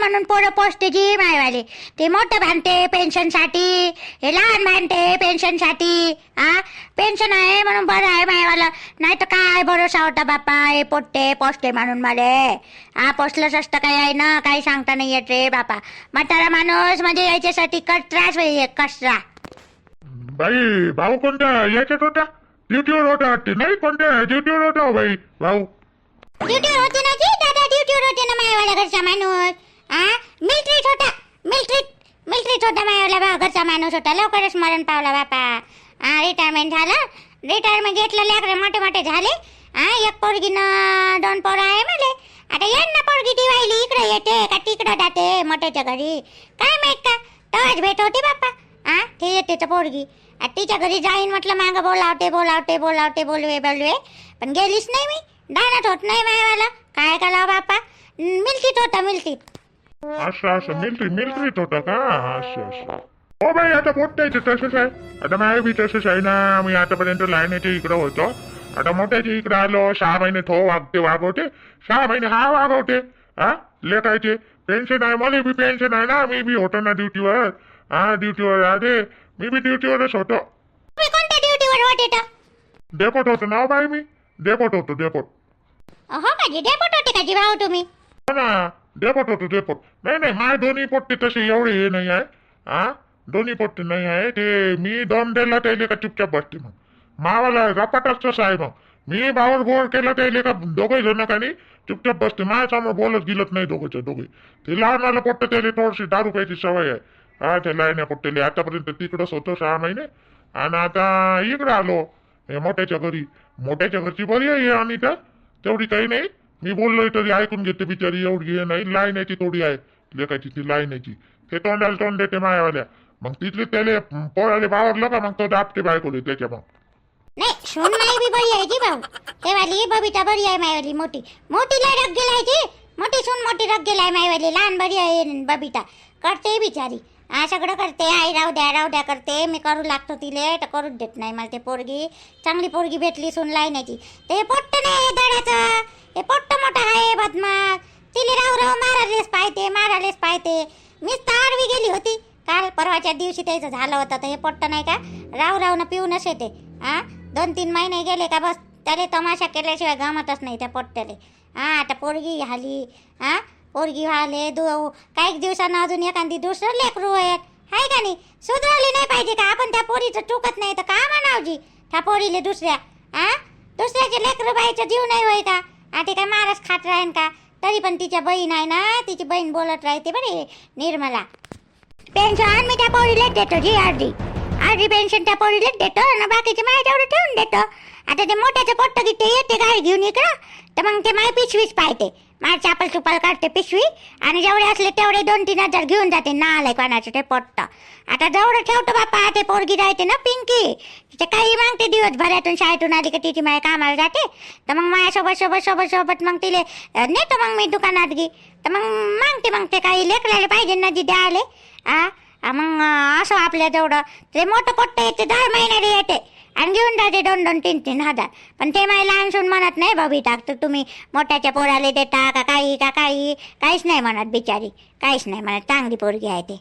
म्हणून पोरं पोचतेची मायवाले ते मोठं भांडते पेन्शनसाठी हे लहान भांडते पेन्शनसाठी हा पेन्शन आहे म्हणून बरं आहे मायवाला नाही तर काय भरोसा होता बापा हे पोटते पोचते म्हणून मले. हा पोचलंच असतं काही आहे ना? काही सांगता नाही येत रे बापा म्हातारा माणूस म्हणजे याच्यासाठी कट त्रास होईल कचरा. बाई भाऊ कोणत्या? याच्यात होता ड्युटीवर होता वाटते. नाही कोणत्या? ड्युटीवर होता हो बाई. भाऊ. ड्युटीवर होते ना जी? दादा ड्युटीवर होते ना मायावाला घरचा माणूस. आ? मिलिटरीत होता. मिलिटरीत मिलिटरीत होता माझ्या बा घरचा माणूस होता. लवकरच मरण पावला बापा. हा रिटायरमेंट झालं. रिटायरमेंट घेतलं लेकरं मोठे मोठे झाले. हा एक पोरगीनं दोन पोरं आहे मले आता यांना पोरगी दिवाळी इकडे येते का तिकडं जाते मोठ्याच्या घरी? काय माहीत का? तवाच भेट होती बाप्पा हा ते येते तर पोरगी. आता तिच्या घरी जाईन म्हटलं मागं बोलावते बोलावते बोलावते बोलवे बोलवे. पण गेलीच नाही मी. दानात होत नाही मायावाला. काय करा बापा? मिलकीत होता मिलकीत. असं असं मिलिटरी मिलिटरीत होता का? असं असं हो बाई आता पोट्याचं तसंच आहे. आता माझ्या बी तसंच आहे ना. मी आतापर्यंत लाईनीच्या इकडं होतो. आता मोठ्याच्या इकडं आलो. सहा महिने तो वागते वागवते. सहा महिने हा वागवते. हा? लेखायचे. पेन्शन आहे मला बी पेन्शन आहे ना. मी बी होतो ना ड्युटीवर हा ड्युटीवर आले मी बी ड्युटीवरच होतो. तुम्ही कोणत्या ड्युटीवर डेपोट होतो ना हो बाई मी. डेपोट होतो डेपोट हो माझी डेपोट होते का जी भाऊ तुम्ही? हो ना. डेपोट होतो डेपोट नाही नाही माय दोन्ही पोट्टे तसे एवढे हे नाही आहे. हा दोन्ही पोट्टे नाही आहे. ते मी दम द्यायला त्याले का चुपचाप बसते मग. मावाला रपाटाच तसं आहे मग मी बावर गोड केला त्याले का दोघे जण का नाही चुपचाप बसते. माझ्यासमोर बोलत गेलत नाही दोघंच्या दोघे ते लहान लहान पोट्ट त्याला थोडीशी दारू प्यायची सवय आहे. हा ते लहान पोट्टेले आतापर्यंत तिकडंच होतो सहा महिने. आणि आता इकडं आलो. हे मोठ्याच्या घरी. मोठ्याच्या घरची बरी आहे आणि त्या तेवढी काही नाही. मी बोललोय तरी ऐकून घेते बिचारी एवढी हे नाही लाईनाची थोडी आहे. लेखाची ती लाईनाची. ते तोंडाला तोंड देते मायावाल्या. मग तिथले त्याले पोळाले बावरलं का मग तो दापते बायकोले त्याच्या मग नाही सोन माई बी बरी आहे जी भाऊ? ते वाली बबिता बरी आहे मायवाली मोठी. मोठी लय रग गेलाय जी मोठी सून मोठी रग गेलाय मायवाली लहान बरी आहे बबिता. करते बिचारी. हा सगळं करते. आई राहू द्या राहू द्या करते. मी करू लागतो तिले तर करूच देत नाही मला ते पोरगी. चांगली पोरगी भेटली सून लायण्याची ते पोट्ट नाही आहे दडाचं हे पोट्ट मोठं आहे बदमाश तिले राहू राहू मारालेच पाहते मारालेच पाहते. मीच तर आडवी गेली होती. काल परवाच्या दिवशी त्याचं झालं होतं. तर हे पोट्ट नाही का? राहू राहून पिऊनच येते आ दोन तीन महिने गेले का बस? त्याले तमाशा केल्याशिवाय गमतच नाही त्या पोट्ट्याले. हा आता पोरगी झाली. हा? पोरगी व्हाले दु काही दिवसानं अजून एखादी दुसरं लेकरू आहेत. हाय का नाही? सुधारली नाही पाहिजे का? आपण त्या पोरीचं चुकत नाही तर का म्हणावजी? त्या पोरीले दुसऱ्या आ? दुसऱ्याचे लेकरू बाईचं जीव नाही होय का? हा ते काय महाराज खात राहीन का? तरी पण तिच्या बहीण आहे ना? तिची बहीण बोलत राहते बरे निर्मला. पेन्शन मी त्या पोरीलाच देतो जी अर्धी अर्धी पेन्शन त्या पोरीलाच देतो आणि बाकीचे माझ्यावर ठेवून देतो. आता ते मोठ्याचं पोट्ट की ते येते गाडी घेऊन इकडं. तर मग ते माय पिशवीच पाहते. माझी चापल चुपल काढते पिशवी आणि जेवढे असले तेवढे दोन तीन हजार घेऊन जाते. ना आलंय कोणाचं ते पोट्ट. आता जेवढं ठेवतो बाप्पा ते पोरगी राहते ना पिंकी. तिचे काही मागते दिवसभरातून शाळेतून आली का तिची माझ्या कामाला जाते. तर मग माझ्यासोबत सोबत सोबत सोबत मग तिले नेतो मग मी दुकानात गी तर मग मागते मग ते काही लेकराले पाहिजे ना जी द्याले आ मग असं आपल्या जेवढं ते मोठं पोट्ट येते दर महिन्याने येते. आणि घेऊन जाते दोन दोन तीन तीन हजार. पण ते मला लहान सून म्हणत नाही भाभी टाक तर तुम्ही मोठ्याच्या पोराले देता का काही का काही? काहीच नाही म्हणत बिचारी. काहीच नाही म्हणत. चांगली पोरगी आहे ते.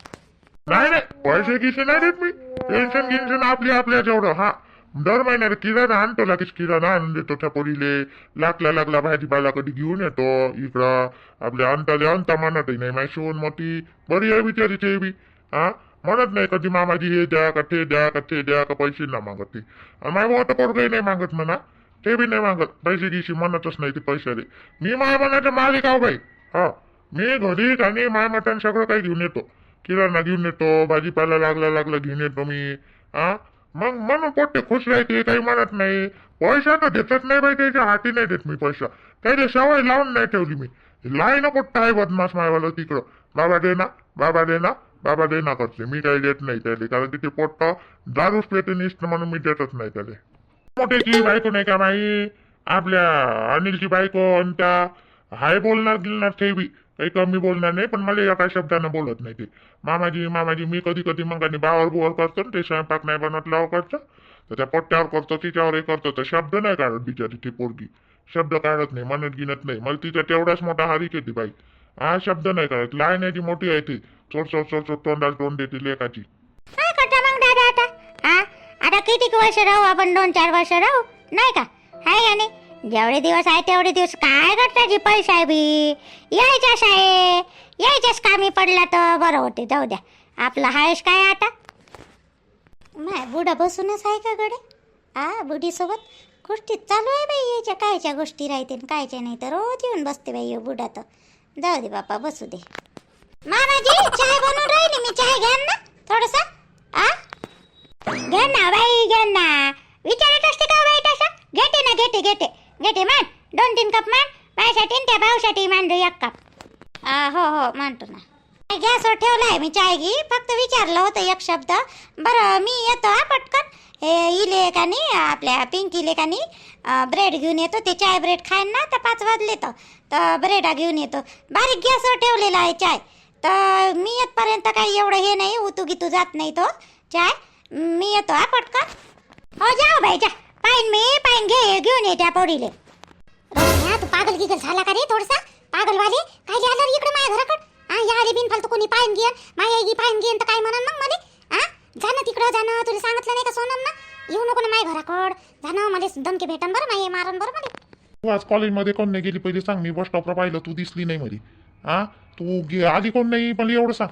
नाही नाही. पैसे किसे नाही देत मी. पेन्शन गिन्शन आपली आपल्या जेवढं. हा. दर महिन्याला किराणा आणतो लगेच किराणा आणून देतो त्या पोरीले. लागला लागला भाजीपाला कधी घेऊन येतो इकडं. आपल्या अंताले अंता म्हणतही नाही माझी शिवण मोठी बरी आहे बिचारी ते बी. हा? म्हणत नाही कधी मामाजी हे द्या का ते द्या का ते द्या का पैसे ना मागत ते. आणि माझ्या मोठं पोरगही नाही मागत म्हणा. ते बी नाही मागत. पैसे गिशी म्हणतच नाही ते पैशाले मी माय मनाचा मालिक आहो? बाई हा. मी घरी आणि माय मटण सगळं काही घेऊन येतो. किराणा घेऊन येतो भाजीपाला लागला लागला घेऊन येतो मी. हा? मग म्हणून पोट्टे खुश राहते काही म्हणत नाही. पैसा तर देतच नाही बाई त्याच्या हाती नाही देत मी पैसा. त्याची सवय लावून नाही ठेवली मी. लाय ना पोट्टा आहे बदमाश मायवाला तिकडं? बाबा दे ना बाबा दे ना. बाबा देना करते. मी काही देत नाही त्याला. कारण की ते पोट्ट दारूच पेटे निसतं म्हणून मी देतच नाही त्याला. मोठ्याची बायको नाही का माई आपल्या अनिलची बायको आणि त्या हाय बोलणार गिलणार ते बी. काही कमी बोलणार नाही पण मला एका शब्दानं बोलत नाही ते. मामाजी मामाजी मी कधी कधी मग आणि बावर बुवर करतो ना ते स्वयंपाक नाही बनवत लाव करतो. तर त्या पट्ट्यावर करतो तिच्यावर हे करतो. तर शब्द नाही काढत बिचारी ती पोरगी. शब्द काढत नाही म्हणत गिनत नाही. मला तिचा तेवढाच मोठा हारीक येते बाई. हा शब्द नाही करायचं लहान आहे ती मोठी आहे ती. चोर चोर चोर चोर तोंडाला तोंड देते लेखाची काय करता मग दादा आता? हा? आता किती वर्ष राहू आपण? दोन चार वर्ष राहू? नाही का? हाय का नाही जेवढे दिवस आहे तेवढे दिवस काय करता जी पैसा आहे बी? यायच्याच आहे यायच्याच कामी पडला तर बरं होते. जाऊ द्या. आपलं हायच काय आता? माय बुडा बसूनच आहे का गडे हा बुढीसोबत? गोष्टी चालू आहे बाई याच्या कायच्या गोष्टी राहते कायच्या नाही तर रोज येऊन बसते बाई बुडा तर. जाऊ दे बापा बसू दे. मामाजी चाय बनवून राहिली मी. चाय घ्या ना थोडस? आ? घ्या ना बाई घ्या ना. विचारत असते का हो बाई तसं? घेते ना घेते घेते. घेते मान दोन तीन कप मान माझ्यासाठी आणि त्या भाऊसाठी मान एक कप. आ, हो हो मानतो ना. गॅसवर ठेवलाय मी चाय घी. फक्त विचारलं होतं एक शब्द. बरं मी येतो हा पटकन. हे इले का नाही आपल्या पिंकीले का नाही ब्रेड घेऊन येतो. ते चाय ब्रेड खाईन ना तर पाच वाजले तर. तर ब्रेडा घेऊन येतो. बारीक गॅसवर ठेवलेला आहे चाय. तर मी येतपर्यंत काही एवढं हे नाही उतू गितू जात नाही तो. चाय मी येतो हा पटकन. हो जाऊ बाई जा. पाहिन मी पाहिन घे घेऊन ये त्या पोरीले. रोशन्या तू पागल गिगल झाला का रे थोडसा? पागलवाले काय झालं इकडे माझ्या घराकडं? हा या रे बिन फालतू कोणी पाहिन घेन माया आई पाहिन घेन तर काय म्हणन मग मला? हा जाणं तिकडं जाणं तुला सांगितलं नाही का सोनम ना येऊ नको ना माझ्या घराकड. जाणं मला धमकी भेटन बरं माये मारन बरं मला. तू आज कॉलेजमध्ये कोण नाही गेली पहिले सांग मी बस स्टॉपला पाहिलं तू दिसली नाही मध्ये हा? तू गे- आधी कोण नाही पण एवढं सांग.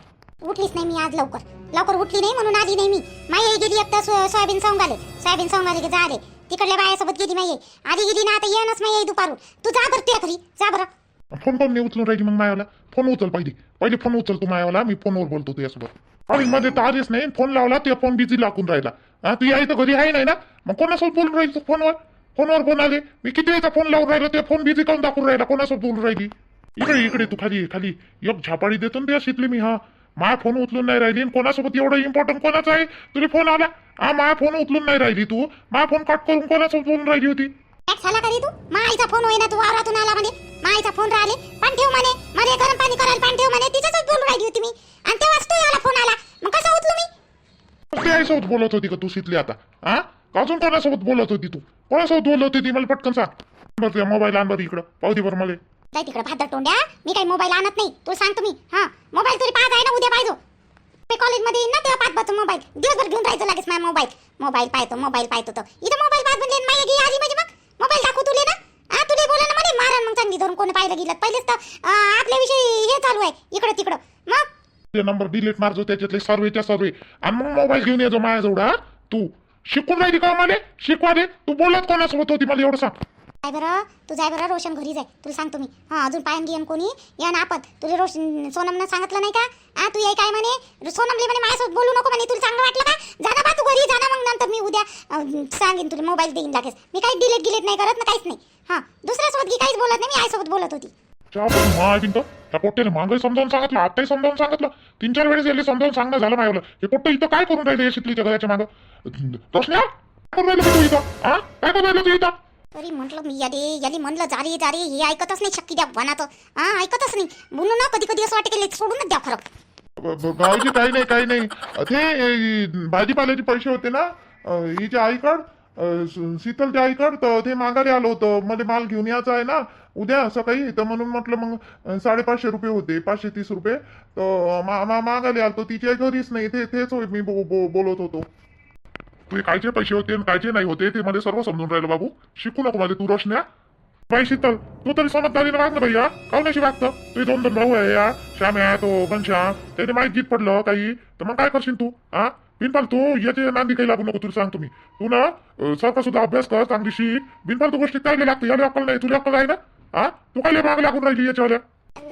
उठलीच नाही मी आज लवकर. लवकर उठली नाही म्हणून आली नाही मी. माई आई गेली सो- सोयाबीन सवंगाले. सोयाबीन सवंगाले की झाले. तिकडल्या बायासोबत गेली माई आई. आधी गेली ना आता येणच माई आई दुपारून. तू जा बरं त्या घरी. जा बरं. फोन कोण नाही उचलून राहिली मग मायाला फोन उचल पहिले. पहिले फोन उचल तू मायावाला. मी फोनवर बोलतो तुझ्यासोबत. कॉलेजमध्ये तर आलीच नाही. फोन लावला ते फोन बिझी लागून राहिला. हा तू आई तर घरी आहे नाही ना? मग कोणासोबत बोलून राहील तू फोनवर? फोनवर फोन आले. मी किती वेळचा फोन लावून राहिला ते फोन बिझी काऊन दाखवून राहिला? कोणासोबत बोलून राहिली? इकडे इकडे तू खाली खाली. एक झापाडी देतो ना शिकली मी हा. माझा फोन उचलून नाही राहिली आणि कोणासोबत एवढं इम्पॉर्टंट कोणाचा आहे? तुझे फोन आला. हा माझा फोन उचलून नाही राहिली तू. माझा फोन कट करून कोणासोबत बोलून राहिली होती? झाला तू? माईचा फोन होईना तू वावरातून आला म्हणे. माईचा फोन राहिले. पाणी ठेव म्हणे. मला गरम पाणी करायला पाणी ठेव म्हणे. तिच्याच बोलून राहिली होती मी. आणि तेव्हाच तू आला फोन आला. मग कसं उचलू मी? ते आईसोबत बोलत होती का तू शिकली आता? हा? अजून कोणासोबत बोलत होती तू? कोणासोबत बोलत होती मला पटकन सांग. मोबाईल आण बरं इकडं. पाहू दे बरं मला. तिकडे भादर तोंड्या. मी काही मोबाईल आणत नाही. तुला सांगतो मी हा. मोबाईल तुला पाहत आहे ना उद्या पाहिजो मी कॉलेजमध्ये येईन ना तेव्हा पाहत पाहतो मोबाईल दिवसभर घेऊन राहायचं लागेच माझा मोबाईल मोबाईल पाहतो मोबाईल पाहतो तर इथं मोबाईल पाहत म्हणजे माझ्या गी आली म्हणजे मग मोबाईल दाखवू तुले ना. हा तुले बोला ना म्हणे मारण मग चांगली धरून कोणी पाहिलं गेलं. पहिलेच तर आपल्याविषयी हे चालू आहे. इकडं तिकडं. मग? ते नंबर डिलीट मारजो त्याच्यातले सर्वेच्या सर्वे. आणि मग मोबाईल घेऊन येतो माझ्याजवळ हा? तू. शिकून राहिली का मला शिकवा दे तू बोलत कोणासोबत होती मला एवढं सांग. काय बरं. तू जाय बरं. रोशन घरी जाय. तुला सांगतो मी. हा अजून पायन घेन कोणी? या ना आपत. तुला रोशन सोनमनं सांगितलं नाही का? हा तू याय काय म्हणे? सोनमले म्हणे माझ्यासोबत बोलू नको म्हणे. तुला चांगलं वाटलं का? जा बा तू घरी. जा ना मग नंतर मी उद्या अं, सांगेन तुला. मोबाईल देईन लागेच. मी काही डिलीट गिलेट नाही करत ना काहीच नाही. हा दुसऱ्यासोबत की काहीच बोलत नाही. मी आईसोबत बोलत होती. त्या पोट्याने मागही समजावून सांगितलं आताही समजावून सांगितलं. तीन चार वेळेस याले समजावून सांगणं झालं माझ्याला हे पोट्ट इथं काय करून राहिले या शिकलीच्या घराच्या मागं? रोशन्या काय करून राहिलं तू इथं? हा? काय करून राहिलं तू इथं? तरी म्हटलं मी याले याले म्हणलं जारी जारी हे ऐकतच नाही शक्की द्या वनात हा ऐकतच नाही. ना कधी कधी असं वाटतं की सोडूनच द्या ब- भाऊजी काही नाही काही नाही. ते भाजीपाल्याचे पैसे होते ना? हिच्या आईकड शीतलच्या आईकड तर ते मागायला आलो होतं. मला माल घेऊन यायचा आहे ना? उद्या सकाळी तर म्हणून म्हटलं मग साडेपाचशे रुपये होते पाचशे तीस रुपये. तर मा मा- मागायला आलो तिच्या घरीच नाही ते तेच होय मी बो- बो- बोलत होतो. तुझे कायचे पैसे होते आणि कायचे नाही होते ते मला सर्व समजून राहिलं बाबू. शिकू नको मला तू रोशन्या बाई शीतल तू तरी समजदारीने वाग ना भैया काऊन अशी वागतं? तुझे दोन दोन भाऊ आहे या श्याम आहे तो घनश्याम त्याने माहीत गीत पडलं काही. तर मग काय करशील तू हा? बिनपाल तू याचे नांदी काही लागू नको तुला सांगतो मी तू ना अं, सारखा सुद्धा अभ्यास कर चांगली शिक. बिनपाल तू गोष्टी काय लागते याला अक्कल नाही तुला अक्कल आहे ना? हा? तू काय माग लागून राहिली याच्यावाल्या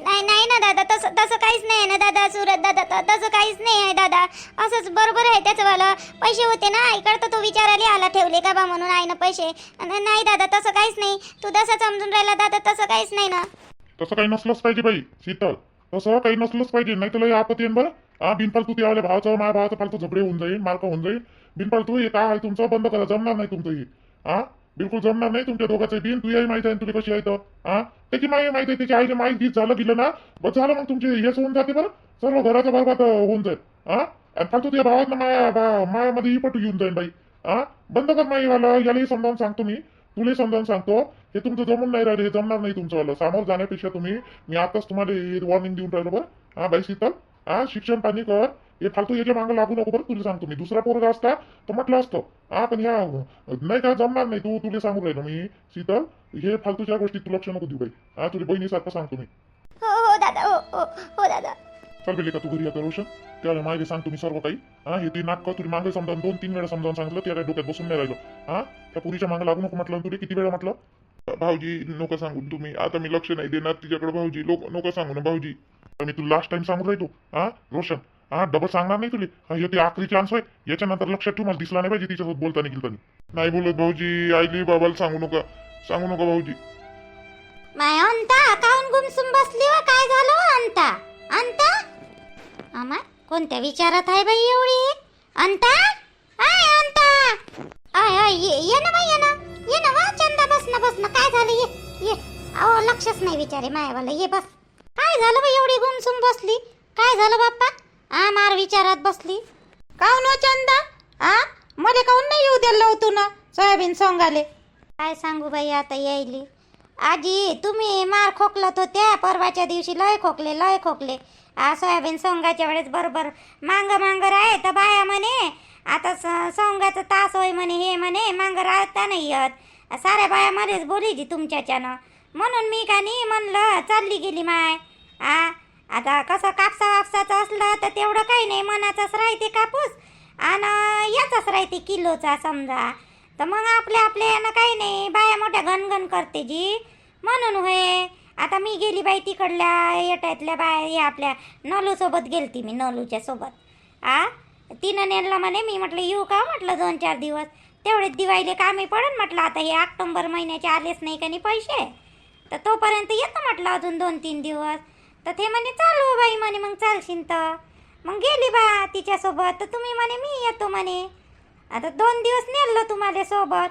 नाही नाही ना दादा तसं तसं काहीच नाही आहे ना दादा सुरत दादा त- तसं काहीच नाही आहे दादा. असंच बरोबर आहे त्याचं वाला पैसे होते ना आईकडे तर तो विचारायला आला ठेवले का बा म्हणून आहे ना पैसे नाही दादा तसं काहीच नाही. तू तसं समजून राहिला दादा तसं काहीच नाही ना. तसं काही नसलंच पाहिजे बाई शीतल. तसं काही नसलंच पाहिजे नाही तुला आपत्ती येईन बरं. हा बिनपाल तू त्यावाल्या भावाचं माझ्या भावाचं फालतू झगडे होऊन जाईल मार्क होऊन जाईल बिनपाल तू हे काय आहे तुमचं बंद करा जमणार नाही तुमचं हे. हा? बिलकुल जमणार नाही तुमच्या दोघांचं बिन तू याही माहिती आहे तुला कशी आहे तर हा त्याची माही माहिती आहे. त्याची आईची माहिती गीत झालं गेलं ना? बस झालं मग तुमचे हेच होऊन जाते बरं? सर्व घराचा बरबाद होऊन जाईल. हा आणि फालतू तुझ्या भावात माया मायामध्ये ही पटू येऊन जाईल बाई. हा बंद कर माईवाला. यालाही समजावून सांगतो मी तुलाही समजावून सांगतो. हे तुमचं जमून नाही राहिलं हे जमणार नाही तुमचं वालं. सामोर जाण्यापेक्षा तुम्ही मी आताच तुम्हाला वॉर्निंग देऊन राहिलो बरं. हा बाई शीतल. हा शिक्षण पाणी कर. हे फालतू याच्या मागं लागू नको बरं तुला सांगतो मी. दुसरा पोरगा असता तर म्हटलं असतं हा पण ह्या नाही का जमणार नाही तू तुला सांगून राहिलो मी. शीतल हे फालतूच्या गोष्टी तू लक्ष नको देऊ बाई. हा तुझ्या बहिणीसारखं सांगतो मी. हो हो दादा हो हो हो दादा. चल बेले का तू घरी आता रोशन? त्याला मागे सांगतो मी सर्व काही. हा हे ती नाटकं तुला मागे समजावून दोन तीन वेळा समजावून सांगितलं त्या काही डोक्यात बसून नाही राहिलो. हा त्या पुरीच्या मागे लागू नको म्हटलं तुला किती वेळा म्हटलं? भाऊजी नको सांगून तुम्ही. आता मी लक्ष नाही देणार तिच्याकडे भाऊजी. लोक नको सांगू ना भाऊजी. मी तुला लास्ट टाइम सांगून राहिलो. हा रोशन. हा डबल सांगणार नाही तुले. हे ते आखरी चान्स होय. याच्यानंतर लक्षात ठेव मला दिसला नाही पाहिजे तिच्यासोबत बोलताना गेलतानी. नाही बोलत भाऊजी आईली बाबाला सांगू नका. सांगू नका भाऊजी. माय अंता काऊन गुमसुम बसली व काय झालं व अंता? अंता? अमा कोणत्या विचारात आहे बाई एवढी? अंता? आय अंता! आय आय ये ये ना बाई ये ना. ये ना वा चंदा बस ना बस ना. काय झालं ये ये. अहो लक्षच नाही विचारे मायावाला. ये बस. काय झालं बाई एवढी गुमसुम बसली? काय झालं बाप्पा? आ मार विचारात बसली. काऊन हो चंदा? आ मला काऊन नाही येऊ दिलं होतं ना सोयाबीन सोंगाले. काय सांगू बाई आता यायली. आजी तुम्ही मार खोकलत होत्या. परवाच्या दिवशी लय खोकले लय खोकले. आ सोयाबीन सोंगाच्या वेळेस बरोबर मांग मांगर आहे तर बाया म्हणे. आता स- सोंगाचं तास होय म्हणे हे म्हणे मांग राहता नाही येत. साऱ्या बाया मध्येच बोलीची तुमच्याच्यानं. म्हणून मी का नाही म्हणलं चालली गेली माय. आ आता कसं कापसा वापसाचं असलं तर तेवढं काही नाही मनाचाच राहते कापूस. आणि याचाच राहते किलोचा समजा. तर मग आपल्या आपल्या यानं काही नाही बाया मोठ्या घनघन करते जी. म्हणून होय आता मी गेली बाई तिकडल्या येटातल्या बाया या आपल्या नलूसोबत गेलती मी नलूच्या सोबत. आ? तिनं नेलं म्हणे मी म्हटलं येऊ का हो? म्हटलं दोन चार दिवस. तेवढेच दिवाळीले कामी पडन म्हटलं आता हे ऑक्टोंबर महिन्याचे आलेच नाही का नाही पैसे? तर तोपर्यंत येतो म्हटलं अजून दोन तीन दिवस. तर ते म्हणे चालू हो बाई म्हणे मग चालशील तर. मग गेली बा तिच्यासोबत. तर तुम्ही म्हणे मी येतो म्हणे. आता दोन दिवस नेलं तुम्हाला सोबत.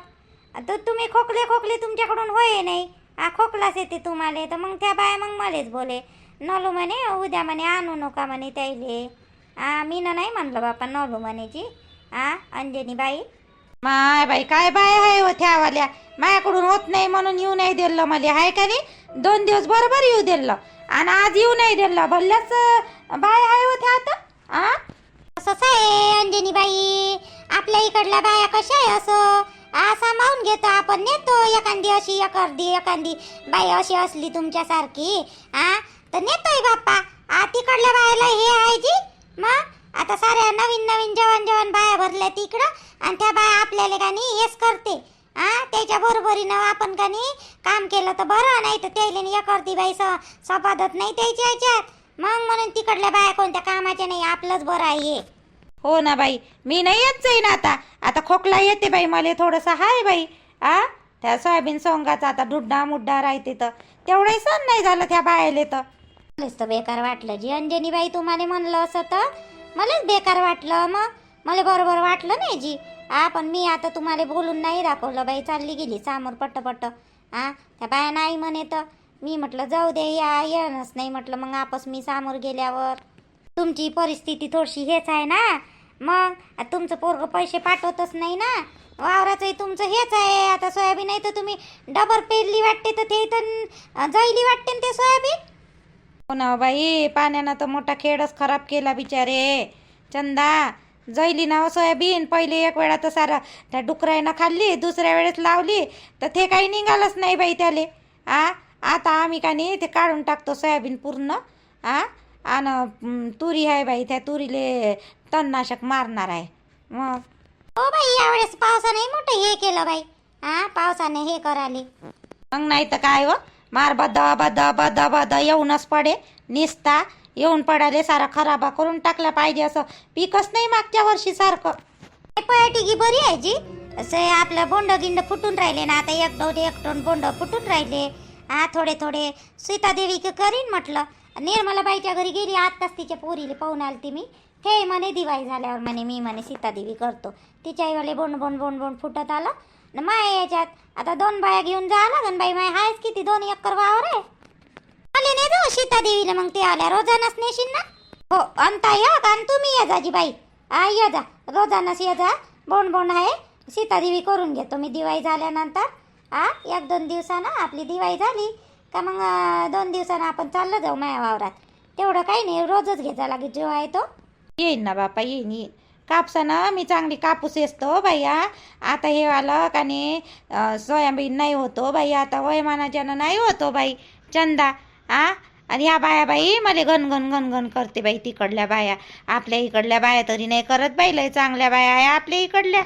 तर तुम्ही खोकले खोकले तुमच्याकडून होय नाही. हा खोकलाच येते तुम्हाला. तर मग त्या बाया मग मलेच बोले नलू म्हणे उद्या म्हणे आणू नका म्हणे त्याईले. आ मी ना नाही म्हणलं बापा नलू म्हणे जी अंजनी बाई माय बाई काय बाय आहे हो त्यावाल्या? माझ्याकडून होत नाही म्हणून येऊ नाही दिलं मला हाय का नाही? दोन दिवस बरोबर येऊ दिलं. आणि आज येऊ नाही दिला भल्ल्याच बाय आहे हो आता आ? असंच आहे अंजनी बाई आपल्या इकडल्या बाया कशा आहे असं? सामावून घेतो आपण नेतो एखादी अशी एखादी एखादी. बाई अशी असली तुमच्यासारखी आ? तर नेतोय बाप्पा. आ तिकडल्या बायाला हे आहे जी मग? आता साऱ्या नवीन नवीन जवान जवान बाया भरल्या तिकडं आणि त्या बाया आपल्याला का नाही हेच करते. आ त्याच्या बरोबरीनं आपण का नाही काम केलं तर बरं नाही तर त्याला नाही एखादी बाई स सपादत नाही त्याच्या ह्याच्यात मग म्हणून तिकडल्या बाया कोणत्या कामाच्या नाही आपलंच बरं आहे हे. हो ना बाई मी नाही येत जाईन आता. आता खोकला येते बाई मला थोडंसं हाय बाई. आ त्या सोयाबीन सोंगाचा आता डुड्डा मुड्डा राहते तर. तेवढंही सण नाही झालं त्या बायले तर. मलाच तर बेकार वाटलं. जी अंजनी बाई तुम्हाला म्हणलं असं तर मलाच बेकार वाटलं मग. मला बरोबर वाटलं नाही जी. हा पण मी आता तुम्हाला बोलून नाही दाखवलं बाई चालली गेली समोर पट्ट पट्ट हा त्या बाया नाही म्हणे तर मी म्हटलं जाऊ दे या येणंच नाही. म्हटलं मग आपस मी समोर गेल्यावर. तुमची परिस्थिती थोडीशी हेच आहे ना? मग? तुमचं पोरग पैसे पाठवतच नाही ना? वावराचंही तुमचं हेच आहे. आता सोयाबीन आहे तर तुम्ही डबर पेरली वाटते तर ते तर जाईली वाटते ना ते सोयाबीन? हो ना बाई पाण्यानं तर मोठा खेळच खराब केला बिचारे. चंदा जैली ना हो सोयाबीन पहिले एक वेळा तर सारा त्या डुकरायनं खाल्ली दुसऱ्या वेळेस लावली तर ते काही निघालंच नाही बाई त्याले. आ? आता आम्ही का नाही ते काढून टाकतो सोयाबीन पूर्ण. आ? आणि तुरी आहे बाई त्या तुरीले तणनाशक मारणार आहे. मग? हो बाई यावेळेस पावसाने मोठं हे केलं बाई. हा पावसाने हे कराले. मग नाही तर काय व मार बद बद बद बद येऊनच पडे निसता. येऊन पडाले सारा खराबा करून टाकला पाहिजे असं. पिकच नाही मागच्या वर्षी सारखं. पयाटिकी बरी आहे जी? असे आपलं बोंड गिंड फुटून राहिले ना आता एक दोन एक दोन बोंड फुटून राहिले. हा थोडे थोडे. सीतादेवी क- करीन म्हटलं. निर्मलाबाईच्या घरी गेली आत्ताच तिच्या पोरीला पाहून आली ती मी. हे म्हणे दिवाळी झाल्यावर म्हणे मी म्हणे सीतादेवी करतो. तिच्या आईवाले बोंड बोंड बोंड बोंड फुटत आलं. न माय याच्यात आता दोन बाया घेऊन जा लागन बाई माय आहेच किती दोन एकर वावर आहे. आले नाही बा सीता देवीला मग ते आल्या रोजानच नेशील ना? हो अंता या का आणि तुम्ही या जाजी बाई आ या जा. रोजानच या जा. बोंड बोंड आहे. सीतादेवी करून घेतो मी दिवाळी झाल्यानंतर. आ एक दोन दिवसानं आपली दिवाळी झाली. का मग दोन दिवसानं आपण चाललं जाऊ माया वावरात. तेवढं काही नाही रोजच घ्यायचा लागेल जेव्हा आहे तो. येईन ना बापा येईन येईन. कापसानं मी चांगली कापूस येसतो हो बाया आता हे आलं का नाही सोयाबीन नाही होतो हो बाई आता वयमानाच्यानं नाही होतो हो बाई चंदा. आ? आणि ह्या बाया बाई मला घन गण गण गण करते बाई तिकडल्या बाया. आपल्या इकडल्या बाया तरी नाही करत बाई लय चांगल्या बाया आहे आपल्या इकडल्या.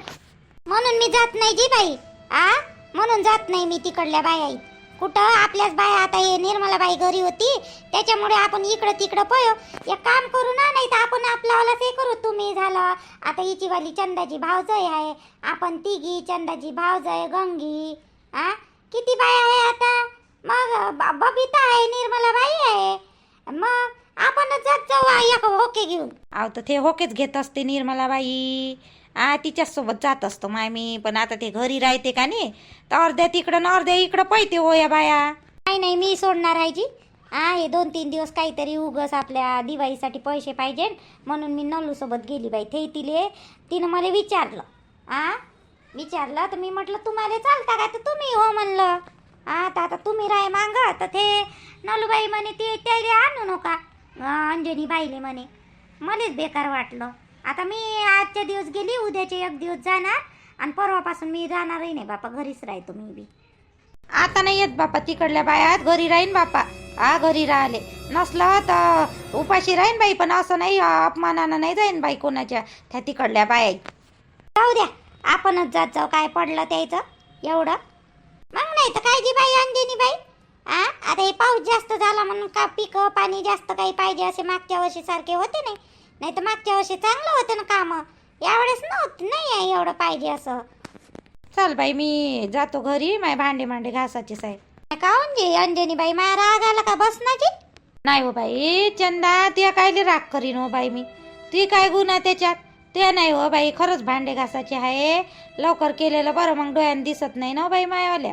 म्हणून मी जात नाही जी बाई. आ? म्हणून जात नाही मी तिकडल्या बाया कुठं? आपल्याच बाया आता हे निर्मला बाई घरी होती. त्याच्यामुळे आपण इकडं तिकडं पयो एक काम करू ना नाही तर आपण आपल्यावालाच हे करू. तुम्ही झालं. आता हिची वाली चंदाची भावजय आहे. आपण तिघी चंदाची भावजय गंगी. आ? किती बाया आहे आता? मग बबिता आहे निर्मला बाई आहे. मग आपणच जात जाऊ आ, एक होके घेऊन. अहो तर ते होकेच घेत असते निर्मला बाई. आ तिच्याचसोबत जात असतो माय मी पण आता ते घरी राहते का नाही तर अर्ध्या तिकडं न अर्ध्या इकडं पळते हो या बाया. नाही नाही मी सोडणार आहे जी. हा हे दोन तीन दिवस काहीतरी उगस आपल्या दिवाळीसाठी पैसे पाहिजे म्हणून मी नलू सोबत गेली बाई. ते तिले तिनं मला विचारलं. आ विचारलं तर मी म्हटलं तुम्हाला चालता का? तर तुम्ही हो म्हणलं. तर आता तुम्ही राय मांगा तर ते नलूबाई म्हणे ते त्याला आणू नका. अंजनी बाईले म्हणे मलाच बेकार वाटलं. आता मी आजच्या दिवस गेली उद्याचे एक दिवस जाणार आणि परवापासून मी जाणारही नाही बापा घरीच राहतो मी बी. आता नाही येत बापा तिकडल्या बायात घरी राहीन बापा. आ घरी राहिले. नसलं तर उपाशी राहीन बाई पण असं नाही अपमानानं नाही जाईन बाई कोणाच्या त्या तिकडल्या बाया. जाऊ द्या आपणच जात जाऊ काय पडलं त्याचं? एवढं? मग नाही तर काय जी बाई अंजनी बाई. आ आता हे पाऊस जास्त झाला म्हणून का पिकं पाणी जास्त काही पाहिजे असे मागच्या वर्षी सारखे होते नाही. नाही तर मागच्या वर्षी चांगलं होतं ना कामं. यावेळेस नव्हतं नाही आहे एवढं पाहिजे असं. चल बाई मी जातो घरी माय भांडे भांडे घासाचे साहेब. काहून जी अंजनी बाई माया राग आला का बसनाची नाही हो बाई चंदा त्या कायले राग करीन हो बाई मी. ती काय गुन्हा त्याच्यात? ते नाही हो बाई खरंच भांडे घासाचे आहे. लवकर केलेलं बरं मग डोळ्यानं दिसत नाही ना हो बाई मायावाल्या.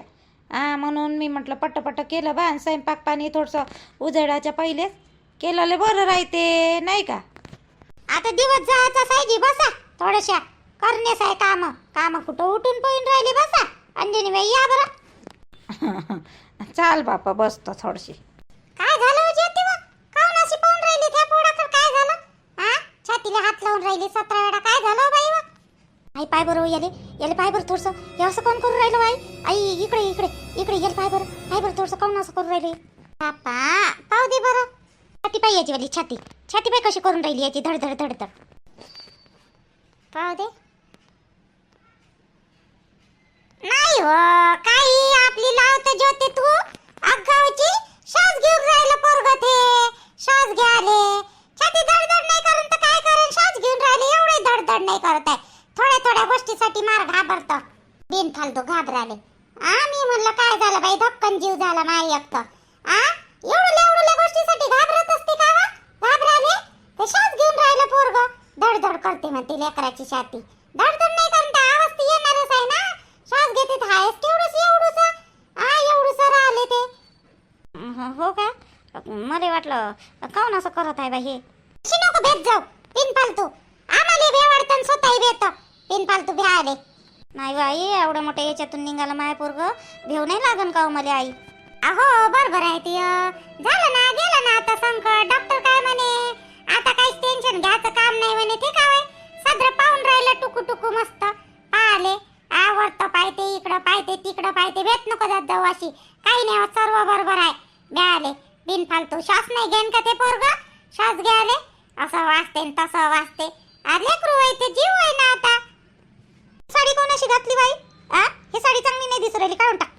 हा म्हणून मी म्हटलं पट्ट केलं बा आणि स्वयंपाक पाणी थोडंसं उजेडाच्या पहिलेच केलेलं बरं राहते नाही का? आता दिवस जायचा सायजी बसा. थोड्याशा करण्यास आहे काम. काम कुठं उठून पळून राहिले बसा. अंजनी बाई या बरं. चाल बापा बसतो थोडशी. काय झालं हो ज्योती बा? काहून अशी पाहून राहिली? त्या पोडाकडे काय झालं? हा छातीला हात लावून राहिली सतरा वेळा. काय झालं हो बाई बा? आई पाय बरं हो, याले. याले पाय बरं थोडस. हे असं कोण करू राहिलं आई? आई इकडे इकडे इकडे याले पाय बरं. पाय बरं थोडस. काऊन असं करू राहिले? बापा पाहू दे बरं. छाती पाय याची वाली छाती. छाती पाय कशी करून राहिली याची? धड धड धड धड. पाहू दे. नाही हो काही आपली लावत ज्योती तू. अगावची श्वास घेऊन राहिलं पोरग ते. श्वास घ्याले छाती धडधड नाही करून तर काय करेन? श्वास घेऊन राहिले एवढे धडधड नाही करत आहे. थोड्या थोड्या गोष्टीसाठी मार घाबरत. बिन फालतू घाबराले. आ मी म्हणलं काय झालं बाई? धक्कन जीव झाला माय तर आ? एवढ्या एवढ्या गोष्टीसाठी घाबरत असते का वा? घाबराले? ते श्वास घेऊन राहिलं पोरग. धडधड करते म्हणते लेकराची छाती धडधड नाही कारण आवाज ती येणारच आहे ना. श्वास घेते तर आहेस केवढंच एवढूस आ एवढूस राहिले ते. हो का? मला वाटलं काऊन असं करत आहे बाई हे? नको भेट जाऊ पिन फालतू. आम्हाला भे वाटतं स्वतःही पिन फालतू भे आले नाही बाई एवढं मोठ्या याच्यातून निघालं माय पोरग. भेव नाही लागन का हो मला आई? अहो बरोबर आहे ती. झालं ना गेलं ना आता संकट. डॉक्टर काय म्हणे? आता काहीच टेन्शन घ्यायचं काम नाही म्हणे ते काय सदर पाहून राहिलं टुकू टुकू मस्त. पाहले. आवडतं पाहते इकडं पाहते तिकडं पाहते. भेट नको जात जाऊ अशी. काही नाही सर्व बरोबर आहे. मिळाले बिन फालतू श्वास नाही घेन का ते पोरग? श्वास घ्याले. असं वाचते तसं वाचते. अरे लेकरू आहे ते जीव आहे ना आता. साडी कोणाशी घातली बाई? आ? ही साडी चांगली नाही दिसू राहिली काढून टाक.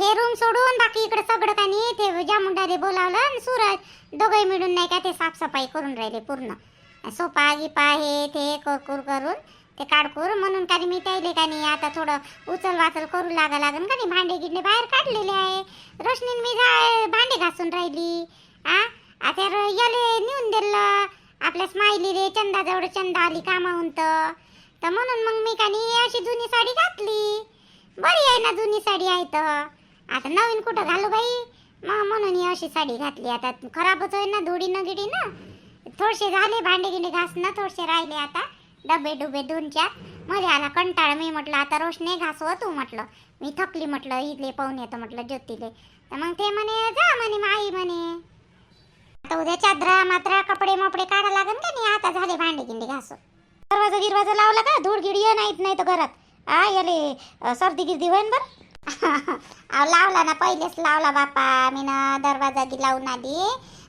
हे रूम सोडून बाकी इकडे सगळं का नाही ते जामुंडाले बोलावलं आणि सूरज दोघे मिळून नाही का ते साफसफाई करून राहिले पूर्ण. सोपा गिपा हे ते कुरकुर करून ते काढकूर म्हणून का मी त्याले का नाही आता थोडं उचल वाचल करू लागा लागन का नाही भांडे गिडणे बाहेर काढलेले आहे. रोशनीन मी जा भांडे घासून राहिली. आ? आता याले नेऊन दिलं. आपल्या स्माइली रे चंदाजवळ चंदा आली कामाहून तर. तर म्हणून मग मी का नाही अशी जुनी साडी घातली. बरी आहे ना जुनी साडी आहे तर. आता नवीन कुठं घालू बाई? मग म्हणून ही अशी साडी घातली. आता खराबच होईल ना धुडी न गिडी ना. थोडेसे झाले भांडे गिंडे घासणं थोडेसे राहिले आता. डबे डुबे दोन चार. मध्ये आला कंटाळा मी म्हटलं आता रोशने घासव हो तू म्हटलं. मी थकली म्हटलं इथले पाहून येतो म्हटलं ज्योतीले. तर मग ते म्हणे जा म्हणे माई म्हणे. आता उद्या चादरा मात्रा कपडे मपडे काढा लागन का नाही? आता झाले भांडे गिंडे घासू दरवाजा गिरवाजा लावला का? धूळ गिड ये नाहीत नाही तर घरात. आ याले सर्दी गिर्दी होईन बर. अहो, लावला ना पहिलेच लावला बापा. मी ना दरवाजा गी लावून आली.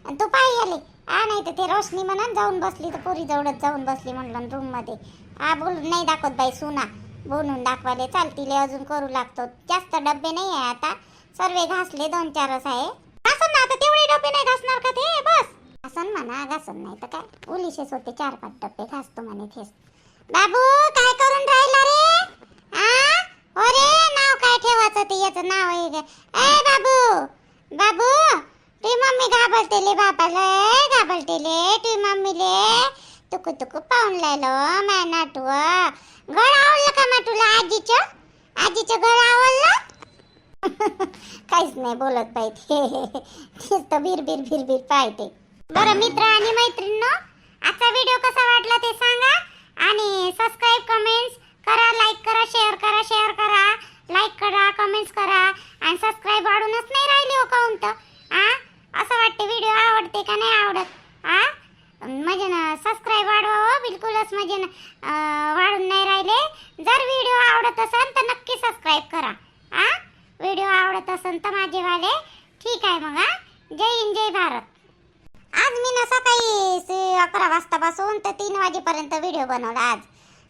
आणि तू पाय आले आ नाही तर ते रोशनी म्हणा जाऊन बसली तर पोरी जवळच जाऊन बसली म्हणलं रूममध्ये. आ बोल नाही दाखवत बाई सुना. बोलून दाखवाले चालतीले अजून करू लागतो. जास्त डब्बे नाही आहे आता. सर्वे घासले दोन चारच आहे. घासन ना आता तेवढे डब्बे नाही घासणार का ते? बस. घासन म्हणा घासन नाही तर काय? उलिशेच होते चार पाच डब्बे घासतो म्हणे तेच बाबू काय करून राहिला रे? आ? अरे नाव काय ठेवायचं ते? याचं नाव आहे का? ए बाबू! बाबू तुझी मम्मी घाबरतेले बाबाला घाबरतेले तुझी मम्मीले तुकू तुकू पाहून लायलो मॅ नाटू गळ आवडलं का मा तुला आजीचं? आजीचं गळ आवडलं? काहीच नाही बोलत पाहिजे तेच तर बीर बीर बीर बीर पाहिजे बरं मित्र आणि मैत्रिणींनो आजचा व्हिडिओ कसा वाटला ते सांगा. आणि सबस्क्राईब कमेंट्स करा लाईक करा शेअर करा शेअर करा. लाईक करा कमेंट्स करा. आणि सबस्क्राईब वाढूनच नाही राहिले हो काऊन तर आ? असं वाटते व्हिडिओ आवडते का नाही आवडत? आ? म्हणजे ना सबस्क्राईब वाढवा हो, बिलकुलच म्हणजे ना वाढून नाही राहिले. जर व्हिडिओ आवडत असेल तर नक्की सबस्क्राईब करा. आ? व्हिडिओ आवडत असेल तर माझेवाले ठीक आहे मग हा जय हिंद जय भारत आज मी ना सकाळी से- अकरा वाजतापासून तर तीन वाजेपर्यंत व्हिडिओ बनवला आज.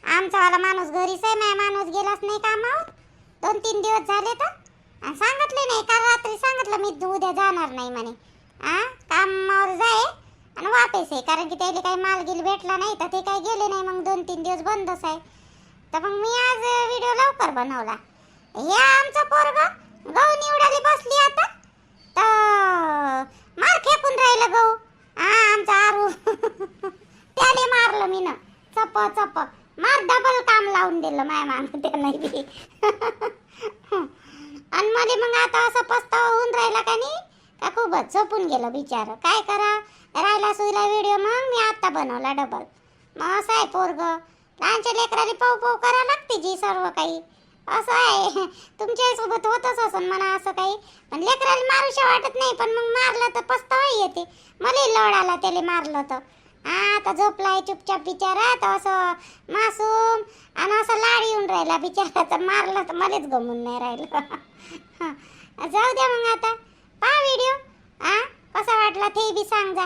आमचावाला माणूस घरीच आहे माझा माणूस गेलाच नाही कामावर. दोन तीन दिवस झाले तर. आणि सांगितले नाही काल रात्री सांगितलं मी उद्या जाणार नाही म्हणे. आ कामावर जाय आणि वापस आहे कारण की त्याला काही माल गिल भेटला नाही तर ते काही गेले नाही मग दोन तीन दिवस बंदच आहे. तर मग मी आज व्हिडिओ लवकर बनवला. हे आमचं पोरग गहू निवडाली बसली आता. तर मार फेकून राहिलं गहू. हा आमचा आरू. त्याने मारलं मी ना चप चप. मार डबल काम लावून दिलं माय मान त्यानं बी. आणि मध्ये मग आता असं पस्तावा होऊन राहिला का नाही? का खूपच झोपून गेलं बिचार. काय करा? राहिला सुईला व्हिडिओ मग मी आता बनवला डबल मग असं आहे पोरग. लहानच्या लेकराला पाऊ पाऊ करा लागते जी सर्व काही. असं आहे. तुमच्यासोबत होतच असं म्हणा असं काही. पण लेकराला मारूशा वाटत नाही पण मग मारलं तर पस्तवाई येते. मला लढ आला त्याला मारलं तर. हा आता झोपलाय चुपचाप बिचारा तर असं मासूम. आणि असं लाड येऊन राहिला बिचारा तर मारलं तर मलाच गमून नाही राहिलं. जाऊ द्या मग आता. पहा व्हिडिओ हा कसा वाटला ते बी सांग जा.